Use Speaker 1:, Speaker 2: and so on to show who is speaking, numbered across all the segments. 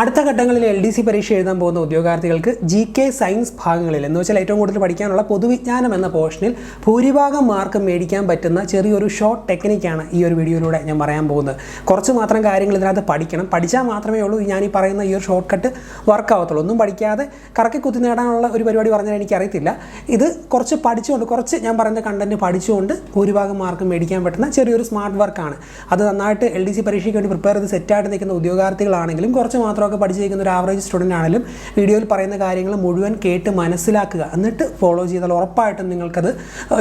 Speaker 1: അടുത്ത ഘട്ടങ്ങളിൽ L D C പരീക്ഷ എഴുതാൻ പോകുന്ന ഉദ്യോഗാർത്ഥികൾക്ക് ജി കെ സയൻസ് ഭാഗങ്ങളിൽ എന്ന് വെച്ചാൽ ഏറ്റവും കൂടുതൽ പഠിക്കാനുള്ള പൊതുവിജ്ഞാനം എന്ന പോർഷനിൽ ഭൂരിഭാഗം മാർക്ക് മേടിക്കാൻ പറ്റുന്ന ചെറിയൊരു ഷോർട്ട് ടെക്നിക്കാണ് ഈ ഒരു വീഡിയോയിലൂടെ ഞാൻ പറയാൻ പോകുന്നത്. കുറച്ച് മാത്രം കാര്യങ്ങൾ ഇതിനകത്ത് പഠിക്കണം. പഠിച്ചാൽ മാത്രമേ ഉള്ളൂ. ഞാൻ ഈ പറയുന്ന ഈ ഒരു ഷോർട്ട് കട്ട് വർക്ക് ആവത്തുള്ളൂ. ഒന്നും പഠിക്കാതെ കറക്കി കുത്തി നേടാനുള്ള ഒരു പരിപാടി പറഞ്ഞാൽ എനിക്കറിയത്തില്ല. ഇത് കുറച്ച് പഠിച്ചുകൊണ്ട് കുറച്ച് ഞാൻ പറയുന്ന കണ്ടന്റ് പഠിച്ചുകൊണ്ട് ഭൂരിഭാഗം മാർക്ക് മേടിക്കാൻ പറ്റുന്ന ചെറിയൊരു സ്മാർട്ട് വർക്കാണ് അത് നന്നായിട്ട് എൽ ഡി സി പരീക്ഷയ്ക്ക് വേണ്ടി പ്രിപ്പയർ ചെയ്ത് സെറ്റായിട്ട് നിൽക്കുന്ന ഉദ്യോഗാർത്ഥികളാണെങ്കിലും കുറച്ച് മാത്രമൊക്കെ പഠിച്ചിരിക്കുന്ന ഒരു ആവറേജ് സ്റ്റുഡന്റ് ആണെങ്കിലും വീഡിയോയിൽ പറയുന്ന കാര്യങ്ങൾ മുഴുവൻ കേട്ട് മനസ്സിലാക്കുക. എന്നിട്ട് ഫോളോ ചെയ്താൽ ഉറപ്പായിട്ടും നിങ്ങൾക്കത്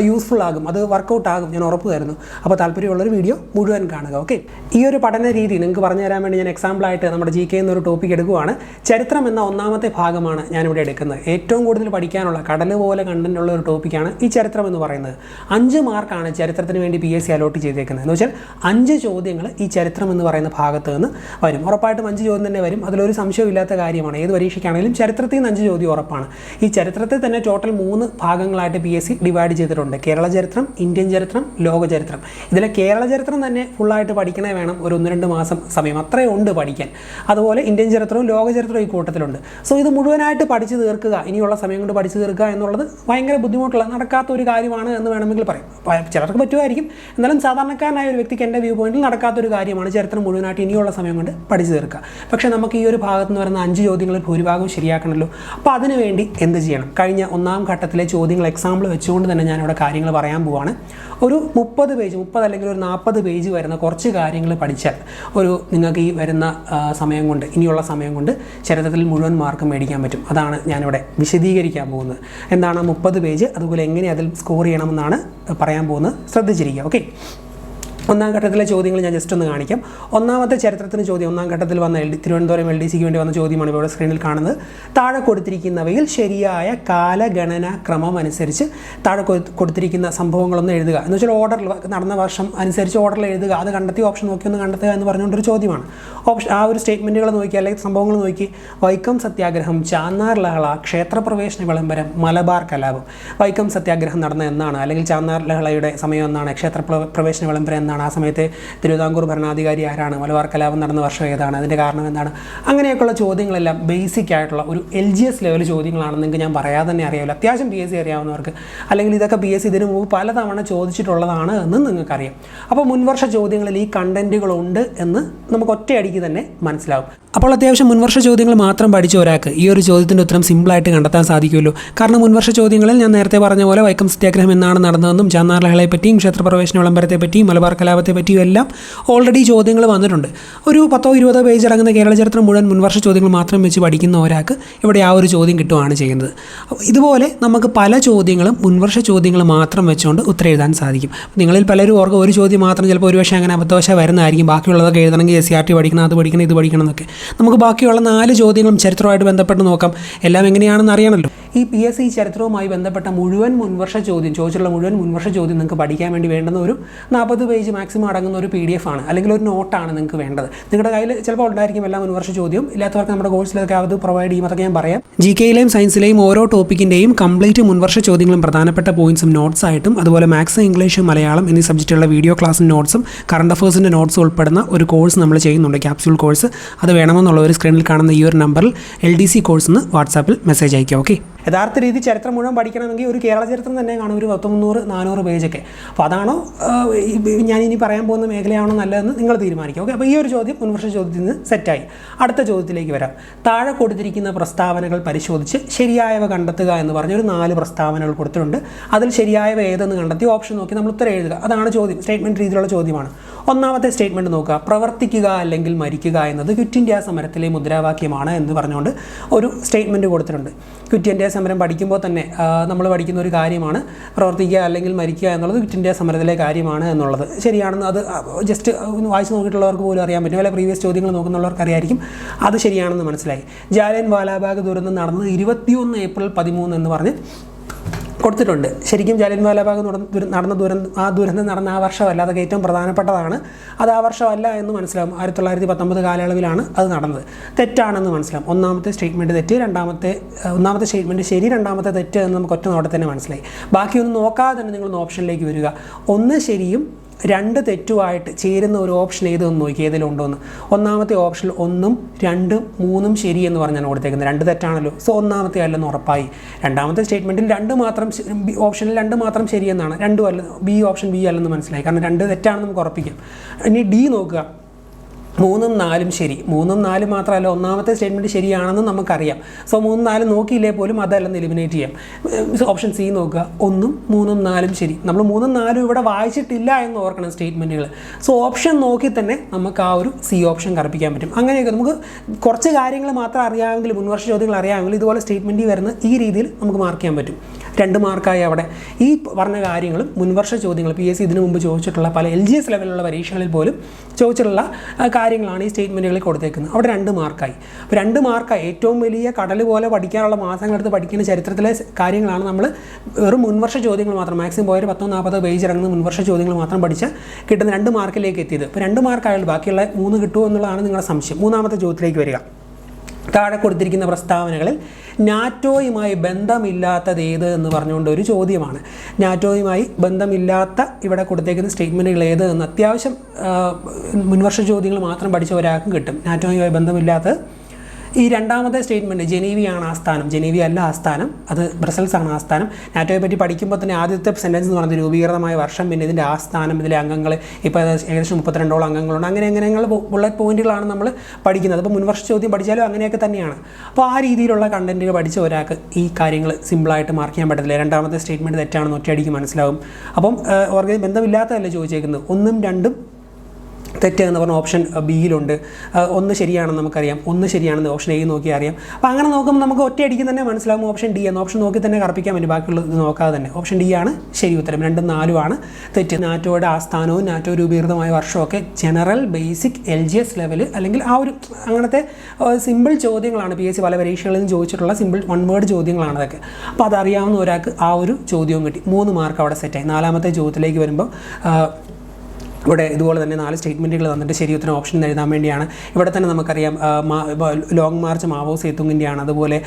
Speaker 1: യൂസ്ഫുൾ ആകും. അത് വർക്കൗട്ട് ആകും. ഞാൻ ഉറപ്പ് തരുന്നു അപ്പോൾ താല്പര്യമുള്ളൊരു വീഡിയോ മുഴുവൻ കാണുക ഓക്കെ ഈ ഒരു പഠന രീതി നിങ്ങൾക്ക് പറഞ്ഞു തരാൻ വേണ്ടി ഞാൻ എക്സാമ്പിളായിട്ട് നമ്മുടെ ജി കെ എന്നൊരു ടോപ്പിക് എടുക്കുകയാണ് ചരിത്രം എന്ന ഒന്നാമത്തെ ഭാഗമാണ് ഞാനിവിടെ എടുക്കുന്നത്. ഏറ്റവും കൂടുതൽ പഠിക്കാനുള്ള കടൽ പോലെ കണ്ടന്റ് ഉള്ള ഒരു ടോപ്പിക്കാണ് ഈ ചരിത്രം എന്ന് പറയുന്നത്. അഞ്ച് മാർക്കാണ് ചരിത്രത്തിന് വേണ്ടി പി എസ് സി അലോട്ട് ചെയ്തേക്കുന്നത്. എന്ന് വെച്ചാൽ അഞ്ച് ചോദ്യങ്ങൾ ഈ ചരിത്രം എന്ന് പറയുന്ന ഭാഗത്ത് നിന്ന് വരും. ഉറപ്പായിട്ടും അഞ്ച് ചോദ്യം തന്നെ വരും. അതിലൊരു സംശയമില്ലാത്ത കാര്യമാണ്. ഏത് പരീക്ഷയ്ക്കാണെങ്കിലും ചരിത്രത്തിൽ നിന്ന് അഞ്ച് ചോദ്യം ഉറപ്പാണ്. ഈ ചരിത്രത്തിൽ തന്നെ ടോട്ടൽ മൂന്ന് ഭാഗങ്ങളായിട്ട് പി എസ് സി ഡിവൈഡ് ചെയ്തിട്ടുണ്ട്. കേരള ചരിത്രം ഇന്ത്യൻ ചരിത്രം ലോക ചരിത്രം. ഇതിലെ കേരള ചരിത്രം തന്നെ ഫുള്ളായിട്ട് പഠിക്കണേ വേണം ഒരു ഒന്ന് രണ്ട് മാസം സമയം. അത്രയും ഉണ്ട് പഠിക്കാൻ. അതുപോലെ ഇന്ത്യൻ ചരിത്രവും ലോക ചരിത്രവും ഈ കൂട്ടത്തിലുണ്ട്. സോ ഇത് മുഴുവനായിട്ട് പഠിച്ചു തീർക്കുക ഇനിയുള്ള സമയം കൊണ്ട് പഠിച്ചു തീർക്കുക എന്നുള്ളത് ഭയങ്കര ബുദ്ധിമുട്ടുള്ള നടക്കാത്ത ഒരു കാര്യമാണ് എന്ന് വേണമെങ്കിൽ പറയും. ചിലർക്ക് പറ്റുമായിരിക്കും. എന്നാലും സാധാരണക്കാരനായ ഒരു വ്യക്തിക്ക് എന്റെ വ്യൂ പോയിന്റിൽ നടക്കാത്തൊരു കാര്യമാണ് ചരിത്രം മുഴുവനായിട്ട് ഇനിയുള്ള സമയം കൊണ്ട് പഠിച്ചു തീർക്കുക. പക്ഷേ നമുക്ക് ഈ ഒരു ഭാഗത്ത് നിന്ന് വരുന്ന അഞ്ച് ചോദ്യങ്ങളിൽ ഭൂരിഭാഗം ശരിയാക്കണമല്ലോ അപ്പോൾ അതിനുവേണ്ടി എന്ത് ചെയ്യണം? കഴിഞ്ഞ ഒന്നാം ഘട്ടത്തിലെ ചോദ്യങ്ങൾ എക്സാമ്പിൾ വെച്ചുകൊണ്ട് തന്നെ ഞാനിവിടെ കാര്യങ്ങൾ പറയാൻ പോവാണ്. ഒരു മുപ്പത് പേജ് മുപ്പത് അല്ലെങ്കിൽ ഒരു നാൽപ്പത് പേജ് വരുന്ന കുറച്ച് കാര്യങ്ങൾ പഠിച്ചാൽ ഒരു നിങ്ങൾക്ക് ഈ വരുന്ന സമയം കൊണ്ട് ഇനിയുള്ള സമയം കൊണ്ട് ചരിത്രത്തിൽ മുഴുവൻ മാർക്ക് മേടിക്കാൻ പറ്റും. അതാണ് ഞാനിവിടെ വിശദീകരിക്കാൻ പോകുന്നത്. എന്താണ് മുപ്പത് പേജ് അതുപോലെ എങ്ങനെ അതിൽ സ്കോർ ചെയ്യണമെന്നാണ് പറയാൻ പോകുന്നത്. ശ്രദ്ധിച്ചിരിക്കുക. ഓക്കെ ഒന്നാം ഘട്ടത്തിലെ ചോദ്യങ്ങൾ ഞാൻ ജസ്റ്റ് ഒന്ന് കാണിക്കാം. ഒന്നാമത്തെ ചരിത്രത്തിന് ചോദ്യം ഒന്നാം ഘട്ടത്തിൽ വന്ന L D Thiruvananthapuram L D സിക്ക് വേണ്ടി വന്ന ചോദ്യമാണ് ഇവിടെ സ്ക്രീനിൽ കാണുന്നത്. താഴെ കൊടുത്തിരിക്കുന്നവയിൽ ശരിയായ കാലഗണന ക്രമം അനുസരിച്ച് താഴെ കൊടു- കൊടുത്തിരിക്കുന്ന സംഭവങ്ങളൊന്ന് എഴുതുക. എന്ന് വെച്ചാൽ ഓർഡറിൽ നടന്ന വർഷം അനുസരിച്ച് ഓർഡറിൽ എഴുതുക. അത് കണ്ടെത്തി ഓപ്ഷൻ നോക്കി ഒന്ന് കണ്ടെത്തുക എന്ന് പറഞ്ഞുകൊണ്ടൊരു ചോദ്യമാണ്. ഓപ്ഷൻ ആ ഒരു സ്റ്റേറ്റ്മെന്റുകൾ നോക്കി അല്ലെങ്കിൽ സംഭവങ്ങൾ നോക്കി. വൈക്കം സത്യാഗ്രഹം ചാന്നാർ ലഹള ക്ഷേത്രപ്രവേശന വിളംബരം മലബാർ കലാപം. വൈക്കം സത്യാഗ്രഹം നടന്ന എന്നാണ്? അല്ലെങ്കിൽ ചാന്നാർ ലഹളയുടെ സമയം എന്നാണ്? ക്ഷേത്ര പ്രവേശന വിളംബരം എന്നാണ്? ആ സമയത്തെ തിരുവിതാംകൂർ ഭരണാധികാരി ആരാണ്? മലബാർ കലാപം നടന്ന വർഷം ഏതാണ്? അതിന്റെ കാരണം എന്താണ്? അങ്ങനെയൊക്കെയുള്ള ചോദ്യങ്ങളെല്ലാം ബേസിക് ആയിട്ടുള്ള ഒരു എൽ ജി എസ് ലെവൽ ചോദ്യങ്ങളാണെന്നെങ്കിൽ ഞാൻ പറയാതെ തന്നെ അറിയാമല്ലോ. അത്യാവശ്യം പി എസ് സി അറിയാവുന്നവർക്ക്. അല്ലെങ്കിൽ ഇതൊക്കെ പി എസ് സി ഇതിനു മുമ്പ് പലതവണ ചോദിച്ചിട്ടുള്ളതാണ് എന്ന് നിങ്ങൾക്കറിയാം. അപ്പോൾ മുൻവർഷ ചോദ്യങ്ങളിൽ ഈ കണ്ടന്റുകളുണ്ട് എന്ന് നമുക്ക് ഒറ്റയടിക്ക് തന്നെ മനസ്സിലാവും. അപ്പോൾ അത്യാവശ്യം മുൻവർഷ ചോദ്യങ്ങൾ മാത്രം പഠിച്ച ഒരാൾക്ക് ഈ ഒരു ചോദ്യത്തിന്റെ ഉത്തരം സിമ്പിളായിട്ട് കണ്ടെത്താൻ സാധിക്കുമല്ലോ. കാരണം മുൻവർഷ ചോദ്യങ്ങളിൽ ഞാൻ നേരത്തെ പറഞ്ഞ പോലെ വൈക്കം സത്യാഗ്രഹം എന്നാണ് നടന്നതെന്നും ചാന്നാർ ലഹളയെ പറ്റിയും ക്ഷേത്രപ്രവേശന വിളംബരത്തെ പറ്റിയും മലബാർ കലാപത്തെ പറ്റിയും എല്ലാം ഓൾറെഡി ചോദ്യങ്ങൾ വന്നിട്ടുണ്ട്. ഒരു പത്തോ ഇരുപതോ പേജ് അടങ്ങുന്ന കേരള ചരിത്രം മുഴുവൻ മുൻവർഷ ചോദ്യങ്ങൾ മാത്രം വെച്ച് പഠിക്കുന്ന ഒരാൾക്ക് ഇവിടെ ആ ഒരു ചോദ്യം കിട്ടുകയാണ് ചെയ്യുന്നത്. ഇതുപോലെ നമുക്ക് പല ചോദ്യങ്ങളും മുൻവർഷ ചോദ്യങ്ങൾ മാത്രം വെച്ചുകൊണ്ട് ഉത്തരം എഴുതാൻ സാധിക്കും. നിങ്ങളിൽ പലരും ഓർക്കും ഒരു ചോദ്യം മാത്രം ചിലപ്പോൾ ഒരു പക്ഷേ അങ്ങനെ അബദ്ധവശ വരുന്നതായിരിക്കും. ബാക്കിയുള്ളതൊക്കെ എഴുതണമെങ്കിൽ എസ് സി ആർ ടി പഠിക്കണം അത് പഠിക്കണം ഇത് പഠിക്കണം എന്നൊക്കെ. നമുക്ക് ബാക്കിയുള്ള നാല് ചോദ്യങ്ങളും ചരിത്രമായിട്ട് ബന്ധപ്പെട്ട് നോക്കാം. എല്ലാം എങ്ങനെയാണെന്ന് അറിയണമല്ലോ ഈ പി എസ് സി ചരിത്രവുമായി ബന്ധപ്പെട്ട മുഴുവൻ മുൻവർഷ ചോദ്യം ചോദിച്ചുള്ള മുഴുവൻ മുൻവർഷ ചോദ്യം നിങ്ങൾക്ക് പഠിക്കാൻ വേണ്ടി വേണ്ടുന്ന ഒരു നാൽപ്പത് പേജ് മാക്സിമം അടങ്ങുന്ന ഒരു പി ഡി എഫ് ആണ്. അല്ലെങ്കിൽ ഒരു നോട്ടാണ് നിങ്ങൾക്ക് വേണ്ടത്. നിങ്ങളുടെ കയ്യിൽ ചിലപ്പോൾ ഉണ്ടായിരിക്കും എല്ലാ മുൻവർഷ ചോദ്യം ഇല്ലാത്തവർക്ക് നമ്മുടെ കോഴ്സിലൊക്കെ അത് പ്രൊവൈഡ് ചെയ്യും. അതൊക്കെ ഞാൻ പറയാം. ജി കെയിലെയും സയൻസിലെയും ഓരോ ടോപ്പിക്കിന്റെയും കംപ്ലീറ്റ് മുൻവർഷ ചോദ്യങ്ങളും പ്രധാനപ്പെട്ട പോയിന്റ്സും നോട്ട്സ് ആയിട്ടും അതുപോലെ മാത്സ് ഇംഗ്ലീഷ് മലയാളം എന്നീ സബ്ജക്റ്റുള്ള വീഡിയോ ക്ലാസ്സും നോട്ട്സും കറണ്ട് അഫേഴ്സിന്റെ നോട്ട്സ് ഉൾപ്പെടുന്ന ഒരു കോഴ്സ് നമ്മൾ ചെയ്യുന്നുണ്ട് ക്യാപ്സ്യൂൾ കോഴ്സ് അത് വേണമെന്നുള്ള ഒരു സ്ക്രീനിൽ കാണുന്ന ഈ ഒരു നമ്പറിൽ എൽ ഡി സി കോഴ്സ് എന്ന് വാട്സാപ്പിൽ മെസ്സേജ് അയക്കുക ഓക്കെ യഥാർത്ഥ രീതി ചരിത്രം മുഴുവൻ പഠിക്കണമെങ്കിൽ ഒരു കേരള ചരിത്രം തന്നെ കാണും ഒരു പത്തൊന്നൂറ് നാനൂറ് പേജൊക്കെ അപ്പോൾ അതാണോ ഞാൻ ഇനി പറയാൻ പോകുന്ന മേഖലയാണോ നല്ലതെന്ന് നിങ്ങൾ തീരുമാനിക്കുക ഓക്കെ അപ്പോൾ ഈ ഒരു ചോദ്യം മുൻവർഷ ചോദ്യത്തിൽ നിന്ന് സെറ്റായി അടുത്ത ചോദ്യത്തിലേക്ക് വരാം. താഴെ കൊടുത്തിരിക്കുന്ന പ്രസ്താവനകൾ പരിശോധിച്ച് ശരിയായവ കണ്ടെത്തുക എന്ന് പറഞ്ഞ ഒരു നാല് പ്രസ്താവനകൾ കൊടുത്തിട്ടുണ്ട്. അതിൽ ശരിയായവ ഏതെന്ന് കണ്ടെത്തി ഓപ്ഷൻ നോക്കി നമ്മൾ ഉത്തരം എഴുതുക. അതാണ് ചോദ്യം സ്റ്റേറ്റ്മെന്റ് രീതിയിലുള്ള ചോദ്യമാണ്. ഒന്നാമത്തെ സ്റ്റേറ്റ്മെന്റ് നോക്കുക. പ്രവർത്തിക്കുക അല്ലെങ്കിൽ മരിക്കുക എന്നത് ക്വിറ്റ് ഇന്ത്യ സമരത്തിലെ മുദ്രാവാക്യമാണ് എന്ന് പറഞ്ഞുകൊണ്ട് ഒരു സ്റ്റേറ്റ്മെന്റ് കൊടുത്തിട്ടുണ്ട്. ക്വിറ്റ് ഇന്ത്യ സമരം പഠിക്കുമ്പോൾ തന്നെ നമ്മൾ പഠിക്കുന്ന ഒരു കാര്യമാണ് പ്രവർത്തിക്കുക അല്ലെങ്കിൽ മരിക്കുക എന്നുള്ളത് ക്വിറ്റ് ഇന്ത്യ സമരത്തിലെ കാര്യമാണ് എന്നുള്ളത്. ശരിയാണെന്ന് അത് ജസ്റ്റ് ഒന്ന് വായിച്ച് നോക്കിയിട്ടുള്ളവർക്ക് പോലും അറിയാൻ പറ്റും. അല്ലെ പ്രീവിയസ് ചോദ്യങ്ങൾ നോക്കുന്നവർക്ക് അറിയായിരിക്കും. അത് ശരിയാണെന്ന് മനസ്സിലായി. ജാലിയൻ വാലാബാഗ് ദുരന്തം നടന്നത് ഇരുപത്തിയൊന്ന് ഏപ്രിൽ പതിമൂന്ന് എന്ന് പറഞ്ഞ് കൊടുത്തിട്ടുണ്ട്. ശരിക്കും ജാലിയൻവാല വാലാബാഗ് നടന്ന ദുര- ദുരന്തം ആ ദുരന്തം നടന്ന ആ വർഷമല്ല അതൊക്കെ ഏറ്റവും പ്രധാനപ്പെട്ടതാണ്. അത് ആ വർഷമല്ല എന്ന് മനസ്സിലാവും. ആയിരത്തി തൊള്ളായിരത്തി പത്തൊമ്പത് കാലയളവിലാണ് അത് നടന്നത്. തെറ്റാണെന്ന് മനസ്സിലാവും. ഒന്നാമത്തെ സ്റ്റേറ്റ്മെന്റ് തെറ്റ് രണ്ടാമത്തെ ഒന്നാമത്തെ സ്റ്റേറ്റ്മെന്റ് ശരി രണ്ടാമത്തെ തെറ്റ് എന്ന് നമുക്ക് ഒറ്റ നോട്ടത്തിൽ തന്നെ മനസ്സിലായി. ബാക്കിയൊന്നും നോക്കാതെ തന്നെ നിങ്ങൾ ഓപ്ഷനിലേക്ക് വരിക. ഒന്ന് ശരിയും രണ്ട് തെറ്റുമായിട്ട് ചേരുന്ന ഒരു ഓപ്ഷൻ ഏതെന്ന് നോക്കി എന്ന് ഒന്നാമത്തെ ഓപ്ഷനിൽ ഒന്നും രണ്ടും മൂന്നും ശരി എന്ന് പറഞ്ഞാണ് കൊടുത്തേക്കുന്നത്. രണ്ട് തെറ്റാണല്ലോ. സോ ഒന്നാമത്തെ അല്ലെന്ന് ഉറപ്പായി. രണ്ടാമത്തെ സ്റ്റേറ്റ്മെന്റിൽ രണ്ട് മാത്രം ഓപ്ഷനിൽ രണ്ട് മാത്രം ശരിയെന്നാണ്. രണ്ടും അല്ല ബി ഓപ്ഷൻ ബി അല്ലെന്ന് മനസ്സിലായി. കാരണം രണ്ട് തെറ്റാണെന്ന് നമുക്ക് ഉറപ്പിക്കാം. ഇനി ഡി നോക്കുക. മൂന്നും നാലും ശരി. മൂന്നും നാലും മാത്രമല്ല ഒന്നാമത്തെ സ്റ്റേറ്റ്മെന്റ് ശരിയാണെന്ന് നമുക്കറിയാം. സോ മൂന്നും നാലും നോക്കിയില്ലേ പോലും അതല്ലെന്ന് എലിമിനേറ്റ് ചെയ്യാം. ഓപ്ഷൻ സി നോക്കുക. ഒന്നും മൂന്നും നാലും ശരി. നമ്മൾ മൂന്നും നാലും ഇവിടെ വായിച്ചിട്ടില്ല എന്ന് ഓർക്കണം സ്റ്റേറ്റ്മെന്റുകൾ സോ ഓപ്ഷൻ നോക്കി തന്നെ നമുക്ക് ആ ഒരു സി ഓപ്ഷൻ കറപ്പിക്കാൻ പറ്റും. അങ്ങനെയൊക്കെ നമുക്ക് കുറച്ച് കാര്യങ്ങൾ മാത്രം അറിയാമെങ്കിൽ മുൻവർഷ ചോദ്യങ്ങൾ അറിയാമെങ്കിൽ ഇതുപോലെ സ്റ്റേറ്റ്മെന്റ് വരുന്ന ഈ രീതിയിൽ നമുക്ക് മാർക്ക് ചെയ്യാൻ പറ്റും. രണ്ട് മാർക്കായി അവിടെ. ഈ പറഞ്ഞ കാര്യങ്ങളും മുൻവർഷ ചോദ്യങ്ങൾ പി എസ് സി ഇതിനു മുമ്പ് ചോദിച്ചിട്ടുള്ള പല എൽ ജി എസ് ലെവലിലുള്ള പരീക്ഷകളിൽ പോലും ചോദിച്ചിട്ടുള്ള കാര്യങ്ങളാണ് ഈ സ്റ്റേറ്റ്മെന്റുകളിൽ കൊടുത്തേക്കുന്നത്. അവിടെ രണ്ട് മാർക്കായി അപ്പോൾ രണ്ട് മാർക്കായി ഏറ്റവും വലിയ കടൽ പോലെ പഠിക്കാനുള്ള മാസങ്ങളെടുത്ത് പഠിക്കുന്ന ചരിത്രത്തിലെ കാര്യങ്ങളാണ് നമ്മൾ വെറും മുൻവർഷ ചോദ്യങ്ങൾ മാത്രം മാക്സിമം പോയൊരു പത്തോ നാൽപ്പതോ പേജ് ഇറങ്ങുന്ന മുൻവർഷ ചോദ്യങ്ങൾ മാത്രം പഠിച്ച് കിട്ടുന്ന രണ്ട് മാർക്കിലേക്ക് എത്തിയത്. അപ്പോൾ രണ്ട് മാർക്കായാലും ബാക്കിയുള്ള മൂന്ന് കിട്ടുമോ എന്നുള്ളതാണ് നിങ്ങളുടെ സംശയം. മൂന്നാമത്തെ ചോദ്യത്തിലേക്ക് വരിക. താഴെ കൊടുത്തിരിക്കുന്ന പ്രസ്താവനകളിൽ നാറ്റോയുമായി ബന്ധമില്ലാത്തത് ഏത് എന്ന് പറഞ്ഞുകൊണ്ട് ഒരു ചോദ്യമാണ്. നാറ്റോയുമായി ബന്ധമില്ലാത്ത ഇവിടെ കൊടുത്തേക്കുന്ന സ്റ്റേറ്റ്മെന്റുകൾ ഏത് എന്ന് അത്യാവശ്യം മുൻവർഷ ചോദ്യങ്ങൾ മാത്രം പഠിച്ച ഒരാൾക്കും കിട്ടും. നാറ്റോയുമായി ബന്ധമില്ലാത്തത് ഈ രണ്ടാമത്തെ സ്റ്റേറ്റ്മെന്റ് ജനീവിയാണ് ആസ്ഥാനം ജനീവി അല്ല ആസ്ഥാനം അത് ബ്രസൽസ് ആണ് ആസ്ഥാനം നാറ്റോയെ പറ്റി പഠിക്കുമ്പോൾ തന്നെ ആദ്യത്തെ സെന്റൻസ് എന്ന് പറയുന്നത് രൂപീകൃതമായ വർഷം പിന്നെ ഇതിന്റെ ആസ്ഥാനം ഇതിലെ അംഗങ്ങൾ ഇപ്പോൾ ഏകദേശം മുപ്പത്തിരണ്ടോളം അംഗങ്ങളുണ്ട്. അങ്ങനെ അങ്ങനെ അങ്ങനെ ബുള്ളറ്റ് പോയിന്റുകളാണ് നമ്മൾ പഠിക്കുന്നത്. അപ്പോൾ മുൻവർഷ ചോദ്യം പഠിച്ചാലും അങ്ങനെയൊക്കെ തന്നെയാണ്. അപ്പോൾ ആ രീതിയിലുള്ള കണ്ടന്റുകൾ പഠിച്ച ഒരാൾക്ക് ഈ കാര്യങ്ങൾ സിമ്പിളായിട്ട് മാർക്ക് ചെയ്യാൻ പറ്റത്തില്ല. രണ്ടാമത്തെ സ്റ്റേറ്റ്മെന്റ് തെറ്റാണെന്ന് ഒറ്റയടിക്ക് മനസ്സിലാവും. അപ്പം ഓർഗ ബന്ധമില്ലാത്തതല്ലേ ചോദിച്ചേക്കുന്നത്? ഒന്നും രണ്ടും തെറ്റ് എന്ന് പറഞ്ഞ ഓപ്ഷൻ ബിയിലുണ്ട്. ഒന്ന് ശരിയാണെന്ന് നമുക്കറിയാം. ഒന്ന് ശരിയാണെന്ന് ഓപ്ഷൻ എ നോക്കി അറിയാം. അപ്പോൾ അങ്ങനെ നോക്കുമ്പോൾ നമുക്ക് ഒറ്റയടിക്ക് തന്നെ മനസ്സിലാവും ഓപ്ഷൻ ഡി എന്ന്. ഓപ്ഷൻ നോക്കി തന്നെ കറപ്പിക്കാൻ പറ്റും. ബാക്കിയുള്ളത് നോക്കാതെ തന്നെ. ഓപ്ഷൻ ഡി ആണ് ശരി ഉത്തരം. രണ്ടും നാലും ആണ് തെറ്റ്. നാറ്റോയുടെ ആസ്ഥാനവും നാറ്റോ രൂപീകൃതമായ വർഷമൊക്കെ general basic L G S level അല്ലെങ്കിൽ ആ ഒരു അങ്ങനത്തെ സിമ്പിൾ ചോദ്യങ്ങളാണ്. പി എസ് സി പല പരീക്ഷകളിൽ നിന്ന് ചോദിച്ചിട്ടുള്ള സിമ്പിൾ വൺ വേർഡ് ചോദ്യങ്ങളാണ് അതൊക്കെ. അപ്പോൾ അതറിയാവുന്ന ഒരാൾക്ക് ആ ഒരു ചോദ്യവും കിട്ടി. മൂന്ന് മാർക്ക് അവിടെ സെറ്റായി. നാലാമത്തെ ചോദ്യത്തിലേക്ക് വരുമ്പോൾ ഇവിടെ ഇതുപോലെ തന്നെ നാല് സ്റ്റേറ്റ്മെന്റുകൾ തന്നിട്ട് ശരി ഉത്തരം ഓപ്ഷൻ എഴുതാൻ വേണ്ടിയാണ്. ഇവിടെ തന്നെ നമുക്കറിയാം ലോങ് മാർച്ച് മാവോ സേത്തുങ്ങിന്റെയാണ് അതുപോലെ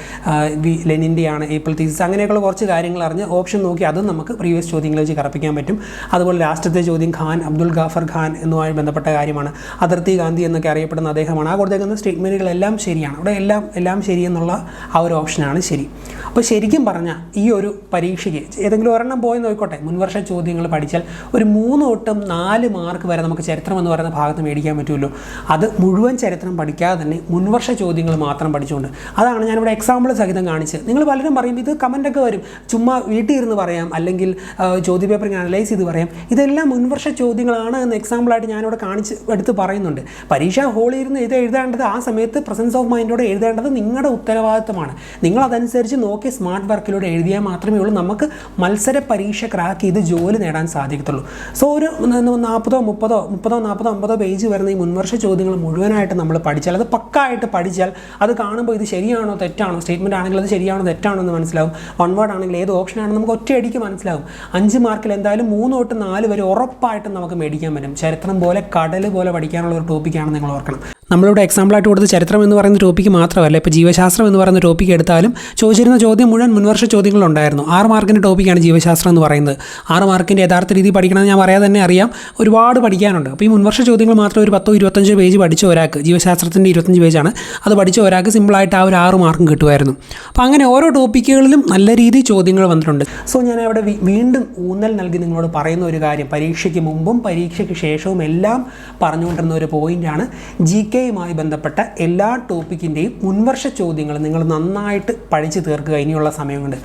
Speaker 1: വി ലെനിന്റെയാണ് ഏപ്രിൽ തീസിസ് അങ്ങനെയൊക്കെയുള്ള കുറച്ച് കാര്യങ്ങൾ അറിഞ്ഞ് ഓപ്ഷൻ നോക്കി അതും നമുക്ക് പ്രീവിയസ് ചോദ്യങ്ങൾ വെച്ച് കറപ്പിക്കാൻ പറ്റും. അതുപോലെ ലാസ്റ്റത്തെ ചോദ്യം ഖാൻ അബ്ദുൾ ഗാഫർ ഖാൻ എന്നുമായി ബന്ധപ്പെട്ട കാര്യമാണ്. അതിർത്തി ഗാന്ധി എന്നൊക്കെ അറിയപ്പെടുന്ന അദ്ദേഹമാണ്. ആ കൊടുത്തേക്കുന്ന സ്റ്റേറ്റ്മെന്റുകളെല്ലാം ശരിയാണ്. ഇവിടെ എല്ലാം എല്ലാം ശരിയെന്നുള്ള ആ ഒരു ഓപ്ഷനാണ് ശരി. അപ്പോൾ ശരിക്കും പറഞ്ഞാൽ ഈ ഒരു പരീക്ഷയ്ക്ക് ഏതെങ്കിലും ഒരെണ്ണം പോയി നോക്കോട്ടെ. മുൻവർഷ ചോദ്യങ്ങൾ പഠിച്ചാൽ ഒരു മൂന്ന് തൊട്ടും നാല് മാർക്ക് വരെ നമുക്ക് ചരിത്രം എന്ന് പറയുന്ന ഭാഗത്ത് മേടിക്കാൻ പറ്റുമല്ലോ. അത് മുഴുവൻ ചരിത്രം പഠിക്കാതെ തന്നെ മുൻവർഷ ചോദ്യങ്ങൾ മാത്രം പഠിച്ചുകൊണ്ട്. അതാണ് ഞാനിവിടെ എക്സാമ്പിൾ സഹിതം കാണിച്ചത്. നിങ്ങൾ പലരും പറയും ഇത് കമന്റൊക്കെ വരും. ചുമ്മാ വീട്ടിൽ ഇരുന്ന് പറയാം. അല്ലെങ്കിൽ ചോദ്യപേപ്പർ ചോദ്യ പേപ്പർ അനലൈസ് ചെയ്ത് പറയാം. ഇതെല്ലാം മുൻവർഷ ചോദ്യങ്ങളാണ് എന്ന് എക്സാമ്പിളായിട്ട് ഞാനിവിടെ കാണിച്ച് എടുത്ത് പറയുന്നുണ്ട്. പരീക്ഷ ഹോളിൽ ഇരുന്ന് ഇത് എഴുതേണ്ടത് ആ സമയത്ത് പ്രസൻസ് ഓഫ് മൈൻഡോടെ എഴുതേണ്ടത് നിങ്ങളുടെ ഉത്തരവാദിത്തമാണ്. നിങ്ങളതനുസരിച്ച് നോക്കി സ്മാർട്ട് വർക്കിലൂടെ എഴുതിയാൽ മാത്രമേ ഉള്ളൂ. നമുക്ക് മത്സര പരീക്ഷ ക്രാക്ക് ചെയ്ത് ജോലി നേടാൻ സാധിക്കത്തുള്ളൂ. സോ ഒരു നാൽപ്പതോ മുപ്പതോ മുപ്പതോ നാൽപ്പതോ അമ്പതോ പേജ് വരുന്ന ഈ മുൻവർഷ ചോദ്യങ്ങൾ മുഴുവനായിട്ട് നമ്മൾ പഠിച്ചാൽ അത് പക്കായിട്ട് പഠിച്ചാൽ അത് കാണുമ്പോൾ ഇത് ശരിയാണോ തെറ്റാണോ സ്റ്റേറ്റ്മെന്റ് ആണെങ്കിൽ അത് ശരിയാണോ തെറ്റാണോ എന്ന് മനസ്സിലാവും. വൺ വേർഡ് ആണെങ്കിൽ ഏത് ഓപ്ഷൻ ആണെന്ന് നമുക്ക് ഒറ്റയടിക്ക് മനസ്സിലാവും. അഞ്ച് മാർക്കിൽ എന്തായാലും മൂന്ന് തൊട്ട് നാല് വരെ ഉറപ്പായിട്ടും നമുക്ക് മേടിക്കാൻ പറ്റും. ചരിത്രം പോലെ കടൽ പോലെ പഠിക്കാനുള്ള ഒരു ടോപ്പിക്കാണ് നിങ്ങൾ ഓർക്കണം. നമ്മളിവിടെ എക്സാമ്പിളായിട്ട് കൊടുത്ത ചരിത്രം എന്ന് പറയുന്ന ടോപ്പിക്ക് മാത്രമല്ല ഇപ്പോൾ ജീവശാസ്ത്രം എന്ന് പറയുന്ന ടോപ്പിക്ക് എടുത്താലും ചോദിച്ചിരുന്ന ചോദ്യം മുഴുവൻ മുൻവർഷ ചോദ്യങ്ങളുണ്ടായിരുന്നു ആറ് മാർക്കിന്റെ ടോപ്പിക്കാണ് ജീവശാസ്ത്രം എന്ന് പറയുന്നത്. ആറ് മാർക്കിന്റെ യഥാർത്ഥ രീതി പഠിക്കണമെന്ന് ഞാൻ പറയാതെ തന്നെ അറിയാം. ഒരുപാട് പഠിക്കാനുണ്ട്. അപ്പോൾ ഈ മുൻവർഷ ചോദ്യങ്ങൾ മാത്രം ഒരു പത്തോ ഇരുപത്തഞ്ചോ പേജ് പഠിച്ച ഒരാൾക്ക് ജീവശാസ്ത്രത്തിന്റെ ഇരുപത്തഞ്ച് പേജാണ് അത് പഠിച്ച ഒരാൾക്ക് സിമ്പിളായിട്ട് ആ ഒരു ആറ് മാർക്കും കിട്ടുമായിരുന്നു. അപ്പോൾ അങ്ങനെ ഓരോ ടോപ്പിക്കുകളിലും നല്ല രീതിയിൽ ചോദ്യങ്ങൾ വന്നിട്ടുണ്ട്. സോ ഞാൻ അവിടെ വീണ്ടും ഊന്നൽ നൽകി നിങ്ങളോട് പറയുന്ന ഒരു കാര്യം. പരീക്ഷയ്ക്ക് മുമ്പും പരീക്ഷയ്ക്ക് ശേഷവും എല്ലാം പറഞ്ഞുകൊണ്ടിരുന്ന ഒരു പോയിന്റാണ് ജി കെയുമായി ബന്ധപ്പെട്ട എല്ലാ ടോപ്പിക്കിന്റെയും മുൻവർഷ ചോദ്യങ്ങൾ നിങ്ങൾ നന്നായിട്ട് പഠിച്ചു തീർക്കുക. ഇനിയുള്ള സമയം കൊണ്ട്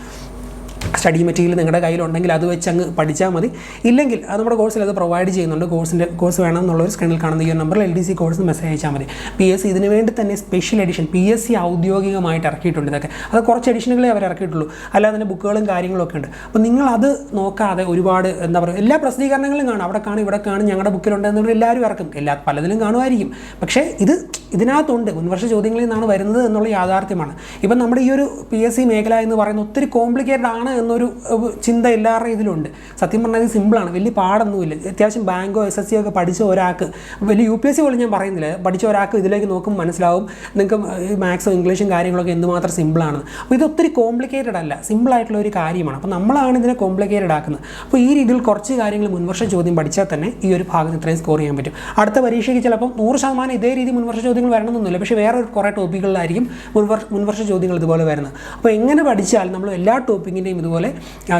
Speaker 1: സ്റ്റഡി മെറ്റീരിയൽ നിങ്ങളുടെ കയ്യിലുണ്ടെങ്കിൽ അത് വെച്ച് അങ്ങ് പഠിച്ചാൽ മതി. ഇല്ലെങ്കിൽ അത് നമ്മുടെ കോഴ്സിൽ അത് പ്രൊവൈഡ് ചെയ്യുന്നുണ്ട്. കോഴ്സിന്റെ കോഴ്സ് വേണം എന്നുള്ളൊരു സ്ക്രീനിൽ കാണുന്ന ഈ ഒരു നമ്പറിൽ L D C course message അയച്ചാൽ മതി. പി എസ് സി ഇതിന് വേണ്ടി തന്നെ special edition P S C ഔദ്യോഗികമായിട്ട് ഇറക്കിയിട്ടുണ്ട് ഇതൊക്കെ. അത് കുറച്ച് എഡിഷനുകളെ അവർ ഇറക്കിയിട്ടുള്ളൂ. അല്ലാതെ തന്നെ ബുക്കുകളും കാര്യങ്ങളൊക്കെ ഉണ്ട്. അപ്പോൾ നിങ്ങൾ അത് നോക്കാതെ ഒരുപാട് എന്താ പറയുക എല്ലാ പ്രസിദ്ധീകരണങ്ങളും കാണും. അവിടെ കാണും ഇവിടെ കാണും ഞങ്ങളുടെ ബുക്കിലുണ്ട് എന്നുള്ള എല്ലാവരും ഇറക്കും. എല്ലാ പലതിലും കാണുമായിരിക്കും. പക്ഷേ ഇത് ഇതിനകത്തുണ്ട്. മുൻവർഷ ചോദ്യങ്ങളിൽ നിന്നാണ് വരുന്നത് എന്നുള്ള യാഥാർത്ഥ്യമാണ്. ഇപ്പം നമ്മുടെ ഈ ഒരു പി എസ് സി മേഖല എന്ന് പറയുന്നത് ഒത്തിരി കോംപ്ലിക്കേറ്റഡ് ആണ് എന്ന് എന്നൊരു ചിന്ത എല്ലാവരുടെ ഇതിലുണ്ട്. സത്യം പറഞ്ഞാൽ ഇത് സിമ്പിളാണ്. വലിയ പാടൊന്നുമില്ല. അത്യാവശ്യം ബാങ്കോ എസ് എസ് സി ഒക്കെ പഠിച്ച ഒരാൾക്ക് വലിയ യു പി എസ് സി പോലും ഞാൻ പറയുന്നില്ല. പഠിച്ച ഒരാൾക്ക് ഇതിലേക്ക് നോക്കുമ്പോൾ മനസ്സിലാവും നിങ്ങൾക്ക് മാത്സും ഇംഗ്ലീഷും കാര്യങ്ങളൊക്കെ എന്തുമാത്രം സിമ്പിളാണ്. അപ്പോൾ ഇത് ഒത്തിരി കോംപ്ലിക്കേറ്റഡ് അല്ല. സിമ്പിളായിട്ടുള്ള ഒരു കാര്യമാണ്. അപ്പോൾ നമ്മളാണ് ഇതിനെ കോംപ്ലിക്കേറ്റഡ് ആക്കുന്നത്. അപ്പോൾ ഈ രീതിയിൽ കുറച്ച് കാര്യങ്ങൾ മുൻവർഷ ചോദ്യം പഠിച്ചാൽ തന്നെ ഈ ഒരു ഭാഗത്ത് ഇത്രയും സ്കോർ ചെയ്യാൻ പറ്റും. അടുത്ത പരീക്ഷയ്ക്ക് ചിലപ്പോൾ നൂറ് ശതമാനം ഇതേ രീതി മുൻവർഷ ചോദ്യങ്ങൾ വരണമെന്നൊന്നുമില്ല. പക്ഷേ വേറെ കുറേ ടോപ്പിക്കുകളിലായിരിക്കും മുൻവർഷ മുൻവർഷ ചോദ്യങ്ങൾ ഇതുപോലെ വരുന്നത്. അപ്പോൾ എങ്ങനെ പഠിച്ചാൽ നമ്മൾ എല്ലാ ടോപ്പിക്കിന്റെയും ഇതുപോലെ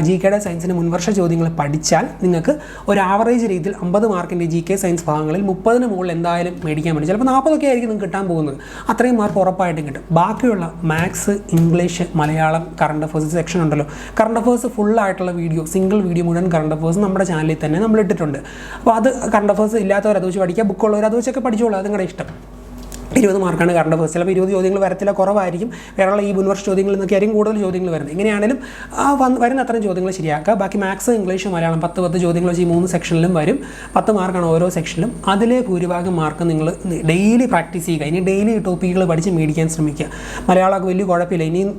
Speaker 1: ജി കെയുടെ സയൻസിന്റെ മുൻവർഷ ചോദ്യങ്ങൾ പഠിച്ചാൽ നിങ്ങൾക്ക് ഒരു ആവറേജ് രീതിയിൽ അമ്പത് മാർക്കിന്റെ ജി കെ സയൻസ് ഭാഗങ്ങളിൽ മുപ്പതിന് മുകളിൽ എന്തായാലും മേടിക്കാൻ പറ്റും. ചിലപ്പോൾ നാൽപ്പതൊക്കെ ആയിരിക്കും നിങ്ങൾക്ക് കിട്ടാൻ പോകുന്നത്. അത്രയും മാർക്ക് ഉറപ്പായിട്ടും കിട്ടും. ബാക്കിയുള്ള maths English Malayalam current affairs section ഉണ്ടല്ലോ. കറണ്ട് അഫേഴ്സ് ഫുൾ ആയിട്ടുള്ള വീഡിയോ സിംഗിൾ വീഡിയോ മുഴുവൻ കറണ്ട് അഫേഴ്സ് നമ്മുടെ ചാനലിൽ തന്നെ നമ്മൾ ഇട്ടിട്ടുണ്ട്. അപ്പോൾ അത് കറണ്ട് അഫേഴ്സ് ഇല്ലാത്തവർ അത് വെച്ച് പഠിക്കുക ബുക്കുള്ളവർ അത് വെച്ചൊക്കെ പഠിച്ചോളൂ. അത് നിങ്ങളുടെ ഇഷ്ടം. ഇരുപത് മാർക്കാണ് കറണ്ട് അഫേഴ്സ് ചിലപ്പോൾ ഇരുപത് ചോദ്യങ്ങൾ വരത്തില്ല കുറവായിരിക്കും. വേറെയുള്ള ഈ മുൻവർഷ ചോദ്യങ്ങളിൽ നിന്നൊക്കെ ആയിരിക്കും കൂടുതൽ ചോദ്യങ്ങൾ വരുന്നത്. ഇങ്ങനെയാണെങ്കിലും ആ വന്ന് വരുന്ന അത്രയും ചോദ്യങ്ങൾ ശരിയാക്കുക. ബാക്കി മാത്സ് ഇംഗ്ലീഷ് മലയാളം പത്ത് പത്ത് ചോദ്യങ്ങൾ വെച്ച് ഈ മൂന്ന് സെക്ഷനിലും വരും. പത്ത് മാർക്കാണ് ഓരോ സെക്ഷനിലും. അതിലെ ഭൂരിഭാഗം മാർക്ക് നിങ്ങൾ ഡെയിലി പ്രാക്ടീസ് ചെയ്യുക. ഇനി ഡെയിലി ടോപ്പിക്കുകൾ പഠിച്ച് മേടിക്കാൻ ശ്രമിക്കുക. മലയാളമൊക്കെ വലിയ കുഴപ്പമില്ല. ഇനിയും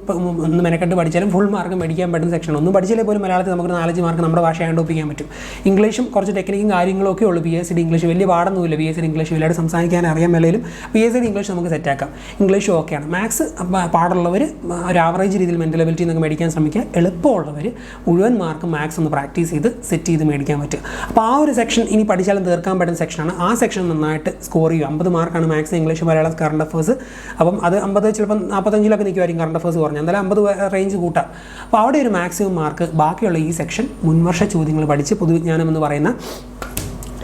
Speaker 1: ഒന്ന് മെനക്കെട്ട് പഠിച്ചാലും ഫുൾ മാർക്ക് മേടിക്കാൻ പറ്റുന്ന സെക്ഷൻ ഒന്നും പഠിച്ചില്ലേ പോലും മലയാളത്തിൽ നമുക്ക് നാലഞ്ച് മാർക്ക് നമ്മുടെ ഭാഷ ഹാൻഡ് ഒപ്പിക്കാൻ പറ്റും. ഇംഗ്ലീഷും കുറച്ച് ടെക്നിക്കും കാര്യങ്ങളൊക്കെ ഉള്ളൂ. പി എസ് സി ഇംഗ്ലീഷ് വലിയ പാടൊന്നുമില്ല. പി എസ് സി ഇംഗ്ലീഷ് വലിയ സംസാരിക്കാൻ അറിയാൻ മേലും പി എസ് ഇംഗ്ലീഷ് നമുക്ക് സെറ്റാക്കാം ഇംഗ്ലീഷും ഓക്കെയാണ് മാത്സ് പാടുള്ളവർ ഒരു ആവറേജ് രീതിയിൽ മെന്റൽ എബിലിറ്റി എന്നൊക്കെ മേടിക്കാൻ ശ്രമിക്കുക. എളുപ്പമുള്ളവർ മുഴുവൻ മാർക്ക് മാത്സ് ഒന്ന് പ്രാക്ടീസ് ചെയ്ത് സെറ്റ് ചെയ്ത് മേടിക്കാൻ പറ്റുക. അപ്പോൾ ആ ഒരു സെക്ഷൻ ഇനി പഠിച്ചാലും തീർക്കാൻ പറ്റുന്ന സെക്ഷനാണ് ആ സെക്ഷൻ നന്നായിട്ട് സ്കോർ ചെയ്യും അമ്പത് മാർക്കാണ് maths English Malayalam current affairs അപ്പം അത് അമ്പത് ചിലപ്പം നാൽപ്പത്തഞ്ചിലൊക്കെ നിൽക്കുമായിരിക്കും കറണ്ട് അഫേഴ്സ് കുറഞ്ഞ് എന്തായാലും അമ്പത് റേഞ്ച് കൂട്ടാം. അപ്പോൾ അവിടെ ഒരു മാക്സിമം മാർക്ക് ബാക്കിയുള്ള ഈ സെക്ഷൻ മുൻവർഷ ചോദ്യങ്ങൾ പഠിച്ച് പൊതുവിജ്ഞാനം എന്ന് പറയുന്ന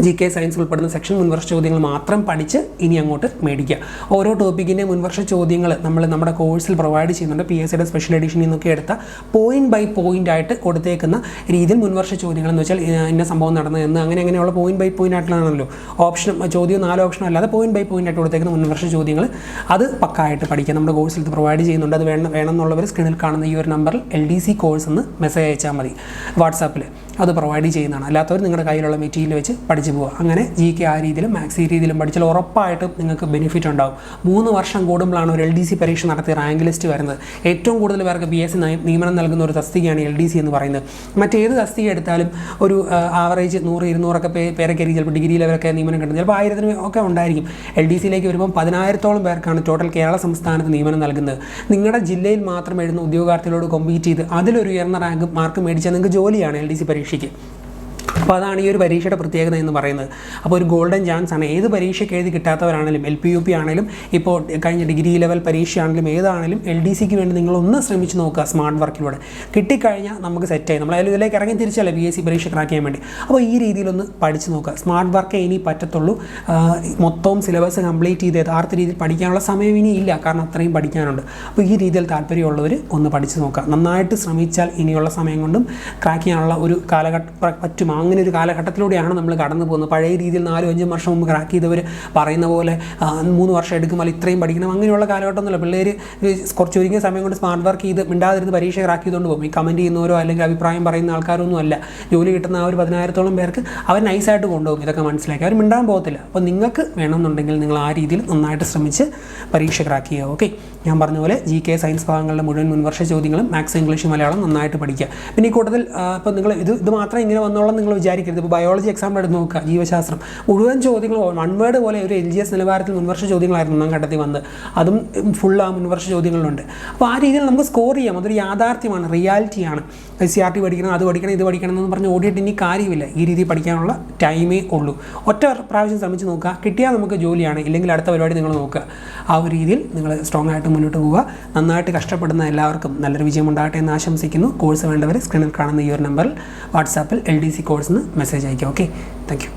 Speaker 1: ജി കെ സയൻസ് ഉൾപ്പെടുന്ന സെക്ഷൻ മുൻവർഷ ചോദ്യങ്ങൾ മാത്രം പഠിച്ച് ഇനി അങ്ങോട്ട് മേടിക്കുക. ഓരോ ടോപ്പിക്കിന്റെ മുൻവർഷ ചോദ്യങ്ങൾ നമ്മൾ നമ്മുടെ കോഴ്സിൽ പ്രൊവൈഡ് ചെയ്യുന്നുണ്ട്. പി എസ് സിയുടെ സ്പെഷ്യൽ എഡിഷനിൽ നിന്നൊക്കെ എടുത്ത പോയിന്റ് ബൈ പോയിന്റ് ആയിട്ട് കൊടുത്തേക്കുന്ന രീതിയിൽ മുൻവർഷ ചോദ്യങ്ങൾ എന്ന് വെച്ചാൽ ഇന്ന- സംഭവം നടന്നത് എന്ന് അങ്ങനെ അങ്ങനെയുള്ള പോയിന്റ് ബൈ പോയിന്റ് ആയിട്ടുള്ളതാണല്ലോ. ഓപ്ഷൻ ചോദ്യം നാല് ഓപ്ഷൻ അല്ലാതെ പോയിന്റ് ബൈ പോയിന്റ് ആയിട്ട് കൊടുത്തേക്കുന്ന മുൻവർഷ ചോദ്യങ്ങൾ അത് പക്കായിട്ട് പഠിക്കുക. നമ്മുടെ കോഴ്സിൽ ഇത് പ്രൊവൈഡ് ചെയ്യുന്നുണ്ട്. അത് വേണം വേണമെന്നുള്ളവർ സ്ക്രീനിൽ കാണുന്ന ഈ ഒരു നമ്പറിൽ എൽ ഡി സി കോഴ്സ് എന്ന് മെസ്സേജ് അയച്ചാൽ മതി. വാട്സാപ്പിൽ അത് പ്രൊവൈഡ് ചെയ്യുന്നതാണ്. അല്ലാത്തവർ നിങ്ങളുടെ കയ്യിലുള്ള മെറ്റീരിയൽ വെച്ച് പഠിച്ചു പോവുക. അങ്ങനെ ജി കെ ആ രീതിയിലും മാത്സ് ഈ രീതിയിലും പഠിച്ചാൽ ഉറപ്പായിട്ടും നിങ്ങൾക്ക് ബെനിഫിറ്റ് ഉണ്ടാവും. മൂന്ന് വർഷം കൂടുമ്പോഴാണ് ഒരു എൽ ഡി സി പരീക്ഷ നടത്തി റാങ്ക് ലിസ്റ്റ് വരുന്നത്. ഏറ്റവും കൂടുതൽ പേർക്ക് ബി എസ് നിയമനം നൽകുന്ന ഒരു തസ്തികയാണ് എൽ ഡി സി എന്ന് പറയുന്നത്. മറ്റേത് തസ്തിക എടുത്താലും ഒരു ആവറേജ് നൂറ് ഇരുന്നൂറൊക്കെ പേരൊക്കെ ചിലപ്പോൾ ഡിഗ്രി ലെവലൊക്കെ നിയമനം കിട്ടുന്നത് ചിലപ്പോൾ ആയിരത്തിന് ഒക്കെ ഉണ്ടായിരിക്കും. എൽ ഡി സിയിലേക്ക് വരുമ്പോൾ പതിനായിരത്തോളം പേർക്കാണ് ടോട്ടൽ കേരള സംസ്ഥാനത്ത് നിയമനം നൽകുന്നത്. നിങ്ങളുടെ ജില്ലയിൽ മാത്രം എഴുതുന്ന ഉദ്യോഗാർത്ഥികളോട് കോമ്പീറ്റ് ചെയ്ത് അതിലൊരു ഉയർന്ന റാങ്ക് മാർക്ക് മേടിച്ചാൽ നിങ്ങൾക്ക് ജോലിയാണ് എൽ ഡി സി പരീക്ഷയ്ക്ക്. അപ്പോൾ അതാണ് ഈ ഒരു പരീക്ഷയുടെ പ്രത്യേകത എന്ന് പറയുന്നത്. അപ്പോൾ ഒരു ഗോൾഡൻ ചാൻസ് ആണ്. ഏത് പരീക്ഷയ്ക്ക് എഴുതി കിട്ടാത്തവരാണെങ്കിലും എൽ പി യു പി ആണെങ്കിലും ഇപ്പോൾ കഴിഞ്ഞ ഡിഗ്രി ലെവൽ പരീക്ഷയാണെങ്കിലും ഏതാണെങ്കിലും എൽ ഡി സിക്ക് വേണ്ടി നിങ്ങളൊന്ന് ശ്രമിച്ച് നോക്കുക സ്മാർട്ട് വർക്കിലൂടെ. കിട്ടിക്കഴിഞ്ഞാൽ നമുക്ക് സെറ്റായി. നമ്മൾ അതിൽ ഇതിലേക്ക് ഇറങ്ങി തിരിച്ചല്ലേ ബി എസ് സി പരീക്ഷ ക്രാക്ക് ചെയ്യാൻ വേണ്ടി. അപ്പോൾ ഈ രീതിയിലൊന്ന് പഠിച്ച് നോക്കുക. സ്മാർട്ട് വർക്കേ ഇനി പറ്റത്തുള്ളൂ. മൊത്തവും സിലബസ് കംപ്ലീറ്റ് ചെയ്ത് യഥാർത്ഥ രീതിയിൽ പഠിക്കാനുള്ള സമയം ഇനി ഇല്ല. കാരണം അത്രയും പഠിക്കാനുണ്ട്. അപ്പോൾ ഈ രീതിയിൽ താല്പര്യമുള്ളവർ ഒന്ന് പഠിച്ച് നോക്കുക. നന്നായിട്ട് ശ്രമിച്ചാൽ ഇനിയുള്ള സമയം കൊണ്ടും ക്രാക്ക് ചെയ്യാനുള്ള ഒരു കാലഘട്ടം പറ്റും. അങ്ങനെ ഒരു കാലഘട്ടത്തിലൂടെയാണ് നമ്മൾ കടന്നു പോകുന്നത്. പഴയ രീതിയിൽ നാലും അഞ്ചും വർഷം മുമ്പ് ക്രാക്ക് ചെയ്തവർ പറയുന്ന പോലെ മൂന്ന് വർഷം എടുക്കുമ്പോൾ ഇത്രയും പഠിക്കണം. അങ്ങനെയുള്ള കാലഘട്ടമൊന്നുമില്ല. പിള്ളേർ കുറച്ച് ഒരുങ്ങിയ സമയം കൊണ്ട് സ്മാർട്ട് വർക്ക് ചെയ്ത് മിണ്ടാതിരുന്ന് പരീക്ഷ ക്രാക്ക് ചെയ്തുകൊണ്ട് പോകും. ഈ കമന്റ് ചെയ്യുന്നവരോ അല്ലെങ്കിൽ അഭിപ്രായം പറയുന്ന ആൾക്കാരൊന്നും അല്ല. ജോലി കിട്ടുന്ന ആ ഒരു പതിനായിരത്തോളം പേർക്ക് അവർ നൈസായിട്ട് കൊണ്ടുപോകും. ഇതൊക്കെ മനസ്സിലാക്കി. അവർ മിണ്ടാൻ പോകത്തില്ല. അപ്പോൾ നിങ്ങൾക്ക് വേണമെന്നുണ്ടെങ്കിൽ നിങ്ങൾ ആ രീതിയിൽ നന്നായിട്ട് ശ്രമിച്ച് പരീക്ഷ ക്രാക്ക് ചെയ്യുക. ഓക്കെ ഞാൻ പറഞ്ഞ പോലെ ജി കെ സയൻസ് ഭാഗങ്ങളുടെ മുഴുവൻ മുൻവർഷ ചോദ്യങ്ങളും മാത്സ് ഇംഗ്ലീഷ് മലയാളം നന്നായിട്ട് പഠിക്കുക. പിന്നെ ഈ കൂട്ടത്തിൽ ഇപ്പോൾ നിങ്ങൾ ഇത് ഇത് മാത്രം ഇങ്ങനെ വന്നോളം നിങ്ങൾ വിചാരിക്കരുത്. ഇപ്പോൾ ബയോളജി എക്സാമ്പിൾ എടുത്ത് നോക്കുക ജീവശാസ്ത്രം. മുഴുവൻ ചോദ്യങ്ങൾ വൺ വേർഡ് പോലെ ഒരു എൽ ജി എസ് നിലവാരത്തിൽ മുൻവർഷ ചോദ്യങ്ങളായിരുന്നു ഒന്നാം ഘട്ടത്തിൽ വന്ന് അതും ഫുൾ ആ മുൻവർഷ ചോദ്യങ്ങളുണ്ട്. അപ്പോൾ ആ രീതിയിൽ നമുക്ക് സ്കോർ ചെയ്യാം. അതൊരു യാഥാർത്ഥ്യമാണ് റിയാലിറ്റിയാണ് എസ് സി ആർ ടി പഠിക്കണം അത് പഠിക്കണം ഇത് പഠിക്കണം എന്ന് പറഞ്ഞ് ഓടിയിട്ട് ഇനി കാര്യമില്ല. ഈ രീതിയിൽ പഠിക്കാനുള്ള ടൈമേ ഉള്ളൂ. ഒറ്റ പ്രാവശ്യം ശ്രമിച്ച് നോക്കുക. കിട്ടിയാൽ നമുക്ക് ജോലിയാണ്. ഇല്ലെങ്കിൽ അടുത്ത പരിപാടി നിങ്ങൾ നോക്കുക. ആ ഒരു രീതിയിൽ നിങ്ങൾ സ്ട്രോങ് ആയിട്ട് മുന്നോട്ട് പോവുക. നന്നായിട്ട് കഷ്ടപ്പെടുന്ന എല്ലാവർക്കും നല്ലൊരു വിജയം ഉണ്ടാകട്ടെ എന്ന് ആശംസിക്കുന്നു. കോഴ്സ് വേണ്ടവർ സ്ക്രീനിൽ കാണുന്ന ഈ ഒരു നമ്പറിൽ വാട്സാപ്പിൽ എൽ ഡി സി കോഴ്സിന് മെസ്സേജ് അയക്കുക ഓക്കെ താങ്ക്